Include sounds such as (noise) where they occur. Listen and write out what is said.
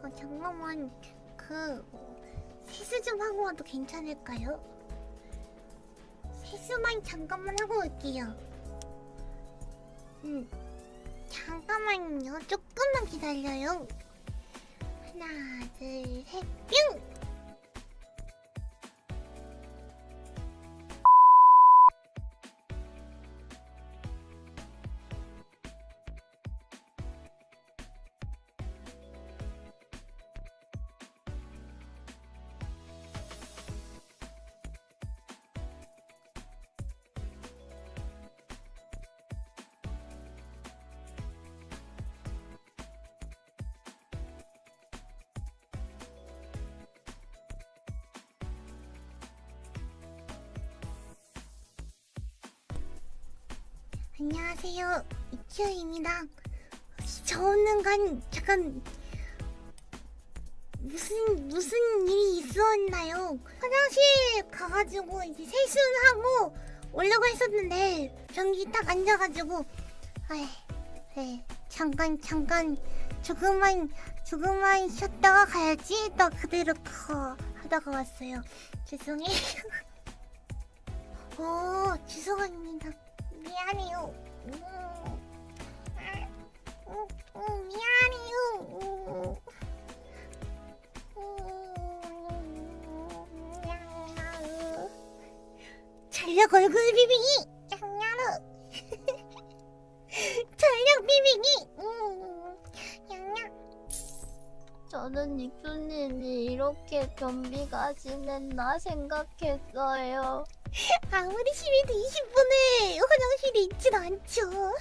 저 잠깐만 그 세수 좀 하고 와도 괜찮을까요? 세수만 잠깐만 하고 올게요. 음, 잠깐만요. 조금만 기다려요. 하나, 둘, 셋, 뿅! 안녕하세요. 이키오입니다. 저 오는 간 잠깐 무슨 무슨 일이 있었나요? 화장실 가가지고 이제 세수하고 오려고 했었는데 변기 딱 앉아가지고 아이 네, 잠깐 잠깐 조금만 조금만 쉬었다가 가야지 또 그대로 가 하다가 왔어요. 죄송해요. (laughs) 전력 얼굴 비비기. 양야르. 전력 비비기. 음, 양야. 저는 닉수님이 이렇게 변비가 심했나 생각했어요. (laughs) 아무리 심해도 20분을 화장실에 있진 않죠.